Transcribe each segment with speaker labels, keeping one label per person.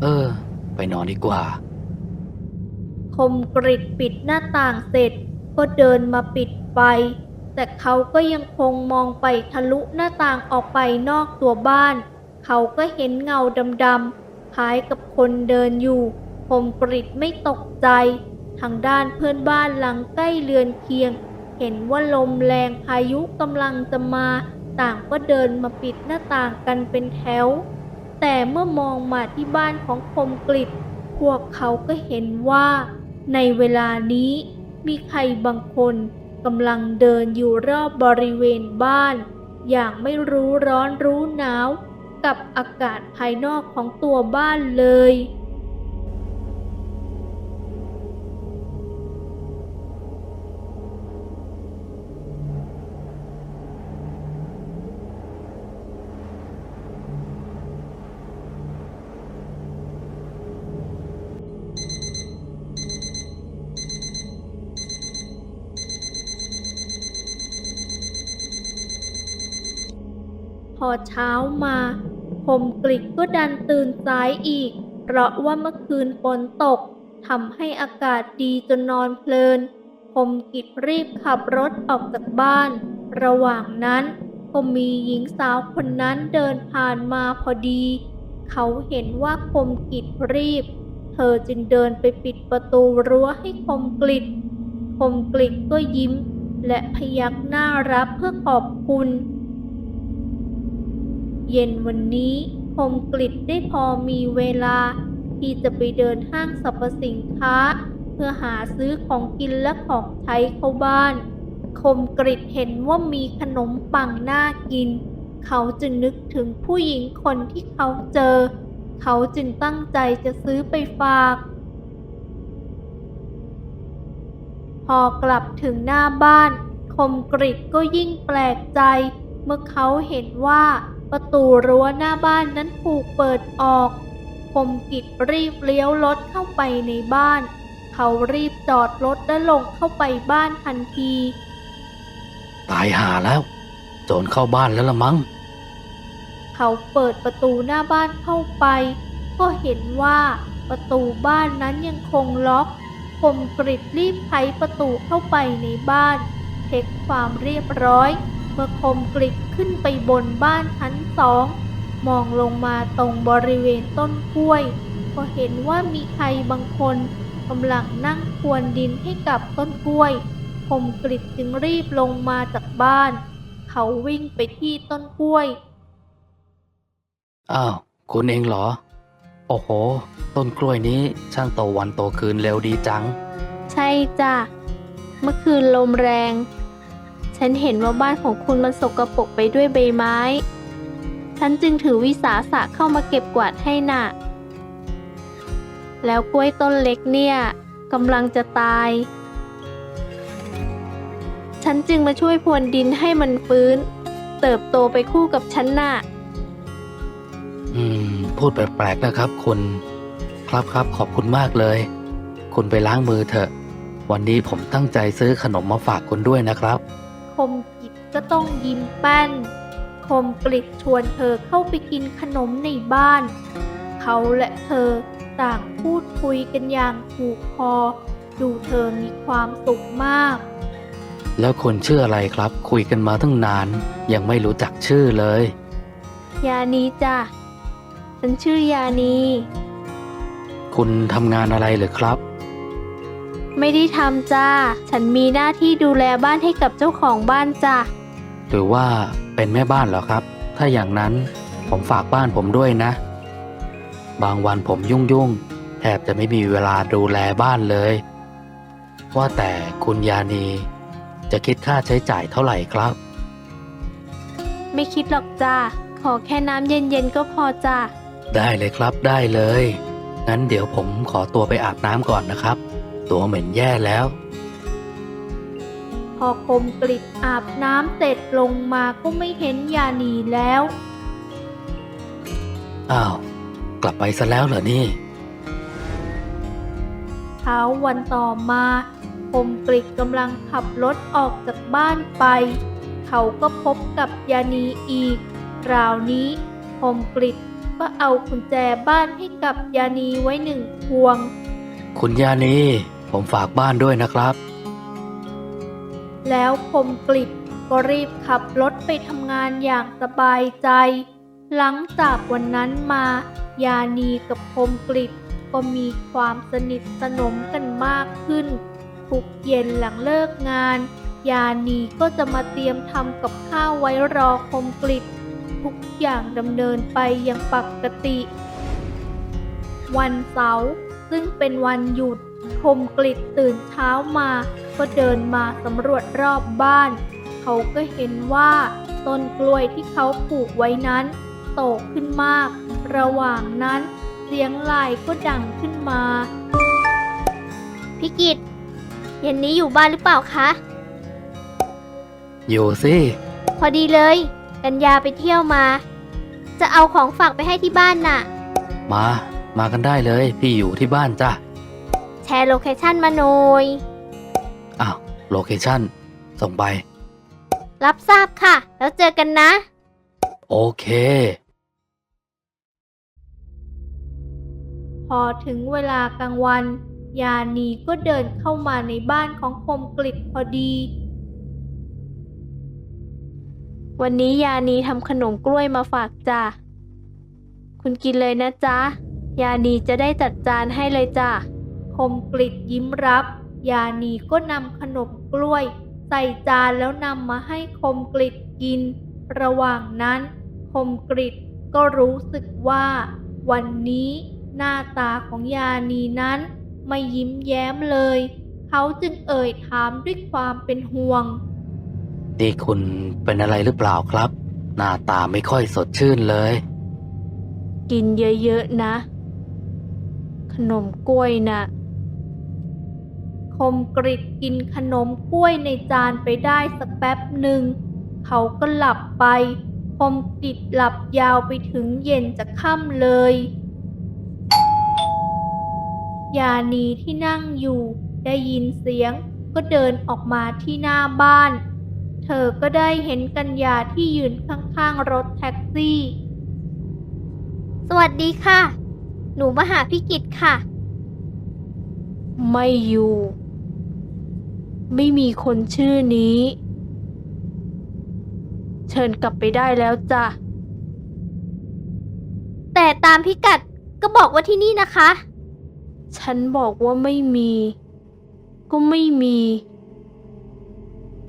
Speaker 1: เออ ไปนอนดีกว่า
Speaker 2: คมกริดปิดหน้าต่างเสร็จ ก็เดินมาปิดไฟ แต่เขาก็ยังคงมองไปทะลุหน้าต่างออกไปนอกตัวบ้าน เขาก็เห็นเงาดำๆคล้ายกับคนเดินอยู่ คมกริดไม่ตกใจ ทางด้านเพื่อนบ้านหลังใกล้เรือนเคียง เห็นว่าลมแรงพายุกำลังจะมา ต่างก็เดินมาปิดหน้าต่างกันเป็นแถว แต่เมื่อมองมาที่บ้านของคมกริตพวกเขาก็เห็นว่า ในเวลานี้มีใครบางคนกำลังเดินอยู่รอบบริเวณบ้าน อย่างไม่รู้ร้อนรู้หนาว กับอากาศภายนอกของตัวบ้านเลย อเช้ามาคมกริดก็ดันตื่นสายอีก เพราะว่าเมื่อคืนฝนตกทำให้อากาศดีจนนอนเพลินคมกิจรีบขับรถออกจากบ้าน ระหว่างนั้นก็มีหญิงสาวคนนั้นเดินผ่านมาพอดี เขาเห็นว่าคมกิจรีบ เธอจึงเดินไปปิดประตูรั้วให้คมกลิดคมกลิดก็ยิ้ม และพยักหน้ารับเพื่อขอบคุณ เย็นวันนี้คมกลิดได้พอมีเวลา ที่จะไปเดินห้างสรรพสินค้า เพื่อหาซื้อของกินและของใช้เข้าบ้าน คมกริดเห็นว่ามีขนมปังน่ากิน เขาจึงนึกถึงผู้หญิงคนที่เขาเจอ เขาจึงตั้งใจจะซื้อไปฝาก พอกลับถึงหน้าบ้าน คมกริดก็ยิ่งแปลกใจ เมื่อเขาเห็นว่า ประตูรั้วหน้าบ้านนั้นถูกเปิดออก คมกิดรีบเลี้ยวรถเข้าไปในบ้าน เขารีบจอดรถและลงเข้าไปบ้านทันที
Speaker 1: ตายหาแล้ว โจรเข้าบ้านแล้วละมั้ง
Speaker 2: เขาเปิดประตูหน้าบ้านเข้าไป ก็เห็นว่าประตูบ้านนั้นยังคงล็อกคมกริดรีบไขประตูเข้าไปในบ้าน เช็คความเรียบร้อย เมื่อคมกริด ขึ้นไปบนบ้านชั้นสอง มองลงมาตรงบริเวณต้นกล้วย ก็เห็นว่ามีใครบางคนกำลังนั่งพรวนดินให้กับต้นกล้วยคมกริดจึงรีบลงมาจากบ้าน เขาวิ่งไปที่ต้นกล้วย
Speaker 1: อ้าว คุณเองเหรอ โอ้โห ต้นกล้วยนี้ช่างโตวันโตคืนเร็วดีจัง
Speaker 2: ใช่จ้ะ เมื่อคืนลมแรง ฉันเห็นว่าบ้านของคุณมันสกปรกไปด้วยใบไม้ ฉันจึงถือวิสาสะเข้ามาเก็บกวาดให้น่ะ แล้วกล้วยต้นเล็กเนี่ยกำลังจะตาย ฉันจึงมาช่วยพรวนดินให้มันฟื้น เติบโตไปคู่กับฉันน่ะ
Speaker 1: อืม พูดแปลกๆนะครับคุณ ครับครับขอบคุณมากเลย คุณไปล้างมือเถอะ วันนี้ผมตั้งใจซื้อขนมมาฝากคุณด้วยนะครับ
Speaker 2: คมกิจก็ต้องยิ้มแป้น คมกลิดชวนเธอเข้าไปกินขนมในบ้าน เขาและเธอต่างพูดคุยกันอย่างถูกคอ ดูเธอมีความสุขมาก
Speaker 1: แล้วคุณชื่ออะไรครับ คุยกันมาตั้งนาน ยังไม่รู้จักชื่อเลย
Speaker 2: ยานีจ้ะฉันชื่อยานี
Speaker 1: คุณทำงานอะไรเหรือครับ
Speaker 2: ไม่ได้ทำจ้า ฉันมีหน้าที่ดูแลบ้านให้กับเจ้าของบ้านจ้ะ
Speaker 1: หรือว่าเป็นแม่บ้านเหรอครับ ถ้าอย่างนั้นผมฝากบ้านผมด้วยนะ บางวันผมยุ่งยุ่งๆแทบจะไม่มีเวลาดูแลบ้านเลย ว่าแต่คุณยานี จะคิดค่าใช้จ่ายเท่าไหร่ครับ
Speaker 2: ไม่คิดหรอกจ้า ขอแค่น้ำเย็นๆก็พอจ้ะ
Speaker 1: ได้เลยครับได้เลย งั้นเดี๋ยวผมขอตัวไปอาบน้ำก่อนนะครับ ตัวเหม็นแย่แล้ว
Speaker 2: พอคมกลิดอาบน้ำเสร็จลงมาก็ไม่เห็นยานีแล้ว
Speaker 1: อ้าว กลับไปซะแล้วเหรอนี่
Speaker 2: เช้าวันต่อมาคมกริดกำลังขับรถออกจากบ้านไป เขาก็พบกับยานีอีกคราวนี้คมกริดก็เอากุญแจบ้านให้กับยานีไว้หนึ่งพวง
Speaker 1: คุณยานี ผมฝากบ้านด้วยนะครับ
Speaker 2: แล้วคมกลิบก็รีบขับรถไปทำงานอย่างสบายใจ หลังจากวันนั้นมา ยานีกับคมกลิบก็มีความสนิทสนมกันมากขึ้น ทุกเย็นหลังเลิกงาน ยานีก็จะมาเตรียมทำกับข้าวไว้รอคมกลิบทุกอย่างดำเนินไปอย่างปกติ วันเสาร์ซึ่งเป็นวันหยุด มกลิดตื่นเช้ามา ก็เดินมาสำรวจรอบบ้าน เขาก็เห็นว่าต้นกล้วยที่เขาปลูกไว้นั้น โตขึ้นมาก ระหว่างนั้น เสียงลายก็ดังขึ้นมา
Speaker 3: พี่กิตเย็นนี้อยู่บ้านหรือเปล่าคะ
Speaker 1: อยู่สิ
Speaker 3: พอดีเลย กันยาไปเที่ยวมา จะเอาของฝากไปให้ที่บ้านน่ะ
Speaker 1: มา มากันได้เลย พี่อยู่ที่บ้านจ้ะ
Speaker 3: แชร์โลเคชั่นมาหน่อย
Speaker 1: อ้าวโลเคชั่นส่งไป
Speaker 3: รับทราบค่ะ แล้วเจอกันนะ
Speaker 1: โอเค
Speaker 2: พอถึงเวลากลางวัน ยานีก็เดินเข้ามาในบ้านของคมกลิดพอดี วันนี้ยานีทำขนมกล้วยมาฝากจ้ะ คุณกินเลยนะจ๊ะ ยานีจะได้จัดจานให้เลยจ้ะ คมกลิดยิ้มรับ ยานีก็นำขนมกล้วย ใส่จานแล้วนำมาให้คมกลิดกิน ระหว่างนั้น คมกริดก็รู้สึกว่า วันนี้หน้าตาของยานีนั้น ไม่ยิ้มแย้มเลย เขาจึงเอ่ยถามด้วยความเป็นห่วง
Speaker 1: นี่คุณเป็นอะไรหรือเปล่าครับ หน้าตาไม่ค่อยสดชื่นเลย
Speaker 2: กินเยอะๆนะ ขนมกล้วยนะ คมกริดกินขนมกล้วยในจานไปได้สักแป๊บหนึ่ง เขาก็หลับไป คมกริดหลับยาวไปถึงเย็นจะค่ำเลย ยานีที่นั่งอยู่ได้ยินเสียงก็เดินออกมาที่หน้าบ้าน เธอก็ได้เห็นกัญญาที่ยืนข้างๆรถแท็กซี่
Speaker 3: สวัสดีค่ะ หนูมาหาพี่กิตค่ะ
Speaker 2: ไม่อยู่ ไม่มีคนชื่อนี้ เชิญกลับไปได้แล้วจ้ะ
Speaker 3: แต่ตามพิกัดก็บอกว่าที่นี่นะคะ
Speaker 2: ฉันบอกว่าไม่มี ก็ไม่มี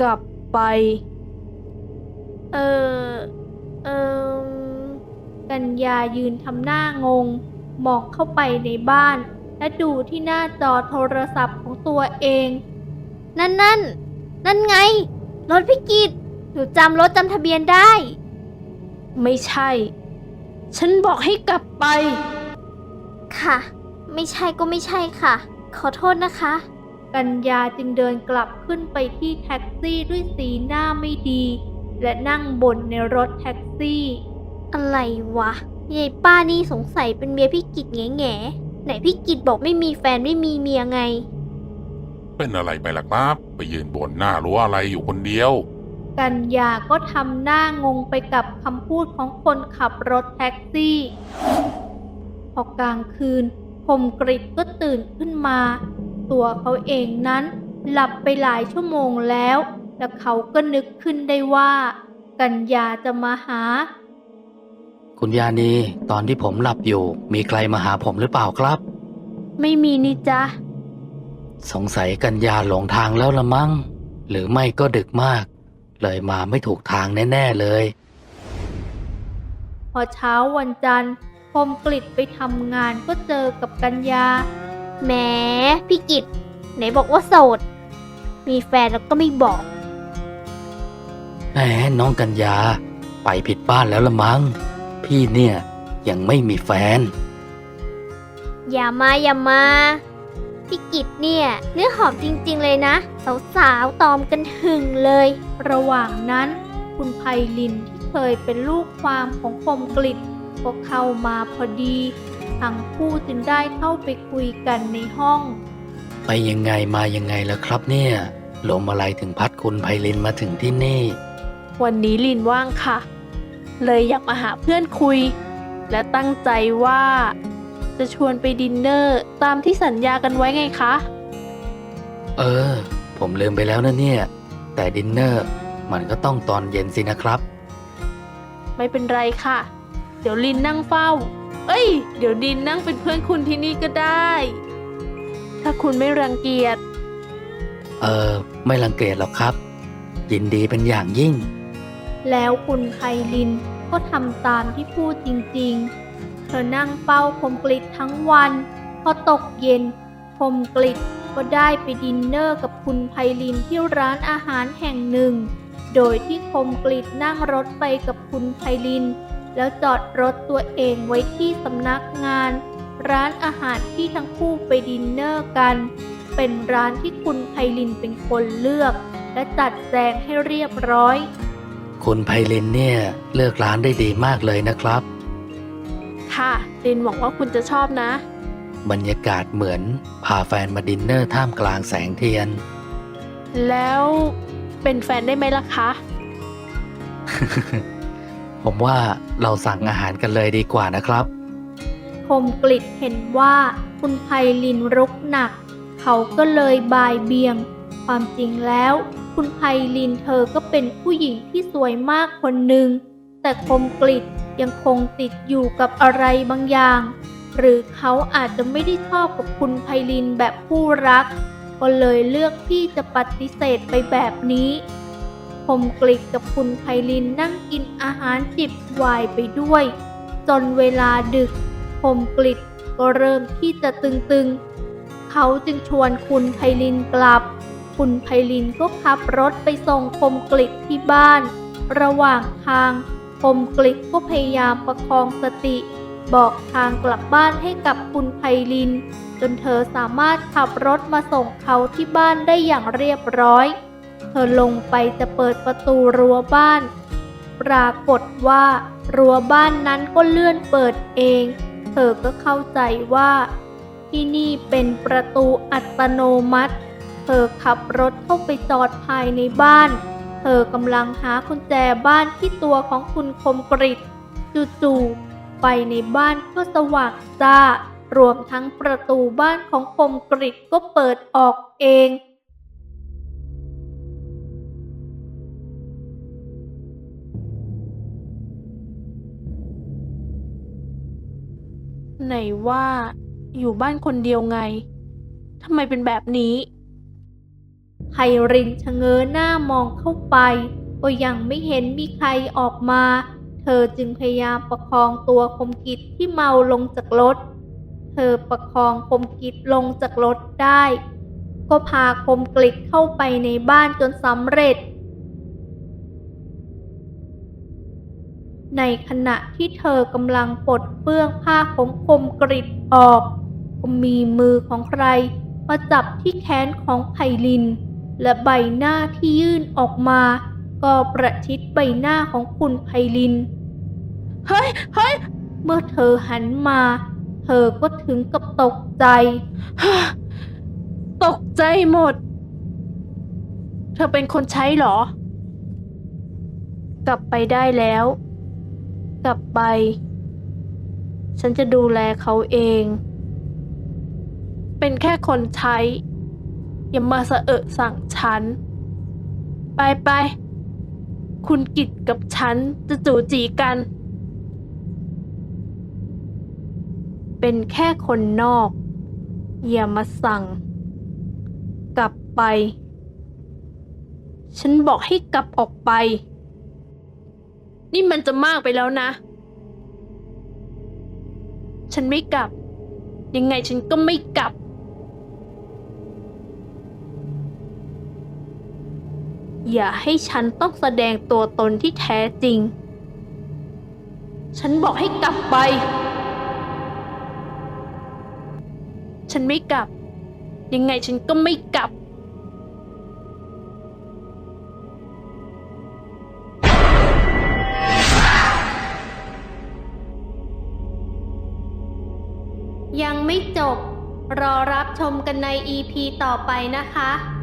Speaker 2: กลับไป เออเออกัญญายืนทำหน้างง มองเข้าไปในบ้าน และดูที่หน้าจอโทรศัพท์ของตัวเอง
Speaker 3: นั่นนั่นนั่นไง รถพี่กิตหนูจำรถจำทะเบียนได้
Speaker 2: ไม่ใช่ ฉันบอกให้กลับไป
Speaker 3: ค่ะ ไม่ใช่ก็ไม่ใช่ค่ะ ขอโทษนะคะ
Speaker 2: กัญญาจึงเดินกลับขึ้นไปที่แท็กซี่ด้วยสีหน้าไม่ดี และนั่งบนในรถแท็กซี่
Speaker 3: อะไรวะยายป้านี่สงสัยเป็นเมียพี่กิจแง่แง่ๆไหนพี่กิจบอกไม่มีแฟนไม่มีเมียไง
Speaker 4: เป็นอะไรไปล่ะครับ ไปยืนบนหน้ารั้วอะไรอยู่คนเดียว
Speaker 2: กัญญาก็ทำหน้างงไปกับคำพูดของคนขับรถแท็กซี่ พอกลางคืนคมกริบก็ตื่นขึ้นมา ตัวเขาเองนั้นหลับไปหลายชั่วโมงแล้ว และเขาก็นึกขึ้นได้ว่า กัญญาจะมาหา
Speaker 1: คุณยานีตอนที่ผมหลับอยู่ มีใครมาหาผมหรือเปล่าครับ
Speaker 2: ไม่มีนี่จ๊ะ
Speaker 1: สงสัยกัญญาหลงทางแล้วละมั้ง หรือไม่ก็ดึกมาก เลยมาไม่ถูกทางแน่ ๆเลย
Speaker 2: พอเช้าวันจันทร์คมกลิดไปทำงานก็เจอกับกัญญา
Speaker 3: แหมพี่กิจไหนบอกว่าโสด มีแฟนแล้วก็ไม่บอก
Speaker 1: แหมน้องกัญญา ไปผิดบ้านแล้วละมั้ง พี่เนี่ยยังไม่มีแฟน
Speaker 3: อย่ามาอย่ามา พี่กิจเนี่ยเนื้อหอมจริงๆเลยนะ สาวๆตอมกันหึงเลย
Speaker 2: ระหว่างนั้น คุณไพลินที่เคยเป็นลูกความของคมกลิดก็เข้ามาพอดีทั้งคู่จึงได้เข้าไปคุยกันในห้อง
Speaker 1: ไปยังไงมายังไงล่ะครับเนี่ยลมอะไรถึงพัดคุณไพลินมาถึงที่นี่
Speaker 2: วันนี้ลินว่างค่ะ เลยอยากมาหาเพื่อนคุย
Speaker 5: และตั้งใจว่า จะชวนไปดินเนอร์ตามที่สัญญากันไว้ไงคะ
Speaker 1: เออ ผมลืมไปแล้วนะเนี่ย แต่ดินเนอร์มันก็ต้องตอนเย็นสินะครับ
Speaker 5: ไม่เป็นไรค่ะ เดี๋ยวลินนั่งเฝ้า เอ้ย เดี๋ยวดินนั่งเป็นเพื่อนคุณที่นี่ก็ได้ ถ้าคุณไม่รังเกียจ
Speaker 1: เออ ไม่รังเกียจหรอกครับ ยินดีเป็นอย่างยิ่ง
Speaker 2: แล้วคุณไพลินก็ทำตามที่พูดจริงๆเธ อนั่งเฝ้าคมกลิดทั้งวัน พอตกเย็นคมกลิดก็ได้ไปดินเนอร์กับคุณไพลินที่ร้านอาหารแห่งหนึ่ง โดยที่คมกลิดนั่งรถไปกับคุณไพลิน แล้วจอดรถตัวเองไว้ที่สำนักงาน ร้านอาหารที่ทั้งคู่ไปดินเนอร์กัน เป็นร้านที่คุณไพลินเป็นคนเลือก และจัดแจงให้เรียบร้อย
Speaker 1: คุณไพลินเนี่ยเลือกร้านได้ดีมากเลยนะครับ
Speaker 5: ค่ะ ลินหวังว่าคุณจะชอบนะ
Speaker 1: บรรยากาศเหมือนพาแฟนมาดินเนอร์ท่ามกลางแสงเทียน
Speaker 5: แล้วเป็นแฟนได้ไหมล่ะคะ
Speaker 1: ผมว่าเราสั่งอาหารกันเลยดีกว่านะครับ
Speaker 2: คมกลิดเห็นว่าคุณไพลินรุกหนัก เขาก็เลยบายเบียง ความจริงแล้ว คุณไพลินเธอก็เป็นผู้หญิงที่สวยมากคนหนึ่งแต่คมกลิด ยังคงติดอยู่กับอะไรบางอย่าง หรือเขาอาจจะไม่ได้ชอบกับคุณไพลินแบบผู้รัก ก็เลยเลือกที่จะปฏิเสธไปแบบนี้คมกลิดกับคุณไพลินนั่งกินอาหารจิบไวน์ไปด้วย จนเวลาดึกคมกลิดก็เริ่มที่จะตึงๆ เขาจึงชวนคุณไพลินกลับ คุณไพลินก็ขับรถไปส่งคมกลิดที่บ้าน ระหว่างทาง คมกลิดก็พยายามประคองสติ บอกทางกลับบ้านให้กับคุณไพลิน จนเธอสามารถขับรถมาส่งเขาที่บ้านได้อย่างเรียบร้อย เธอลงไปจะเปิดประตูรั้วบ้าน ปรากฏว่ารั้วบ้านนั้นก็เลื่อนเปิดเอง เธอก็เข้าใจว่า ที่นี่เป็นประตูอัตโนมัติ เธอขับรถเข้าไปจอดภายในบ้าน ธอกำลังหากุญแจบ้านที่ตัวของคุณคมกริตจู่ๆไฟในบ้านก็สว่างจ้า รวมทั้งประตูบ้านของคมกริตก็เปิดออกเอง
Speaker 5: ไหนว่าอยู่บ้านคนเดียวไงทำไมเป็นแบบนี้
Speaker 2: ไพรินชะเง้อหน้ามองเข้าไป ก็ยังไม่เห็นมีใครออกมา เธอจึงพยายามประคองตัวคมกิจที่เมาลงจากรถ เธอประคองคมกิจลงจากรถได้ ก็พาคมกลิดเข้าไปในบ้านจนสำเร็จ ในขณะที่เธอกำลังปลดเปื้องผ้าของคมกริดออกก็มีมือของใครมาจับที่แขนของไพลิน และใบหน้าที่ยื่นออกมา ก็ประชิดใบหน้าของคุณไพลิน
Speaker 5: เฮ้ยเฮ้ย
Speaker 2: เมื่อเธอหันมา เธอก็ถึงกับตกใจ
Speaker 5: ตกใจหมด เธอเป็นคนใช้เหรอ กลับไปได้แล้ว กลับไป ฉันจะดูแลเขาเอง เป็นแค่คนใช้ อย่ามาสะเอะสั่งฉัน ไปไป คุณกิจกับฉันจะจู่จีกัน เป็นแค่คนนอก อย่ามาสั่ง กลับไป ฉันบอกให้กลับออกไป นี่มันจะมากไปแล้วนะ ฉันไม่กลับ ยังไงฉันก็ไม่กลับ อย่าให้ฉันต้องแสดงตัวตนที่แท้จริง ฉันบอกให้กลับไป ฉันไม่กลับ ยังไงฉันก็ไม่กลับ
Speaker 2: ยังไม่จบ รอรับชมกันใน EP ต่อไปนะคะ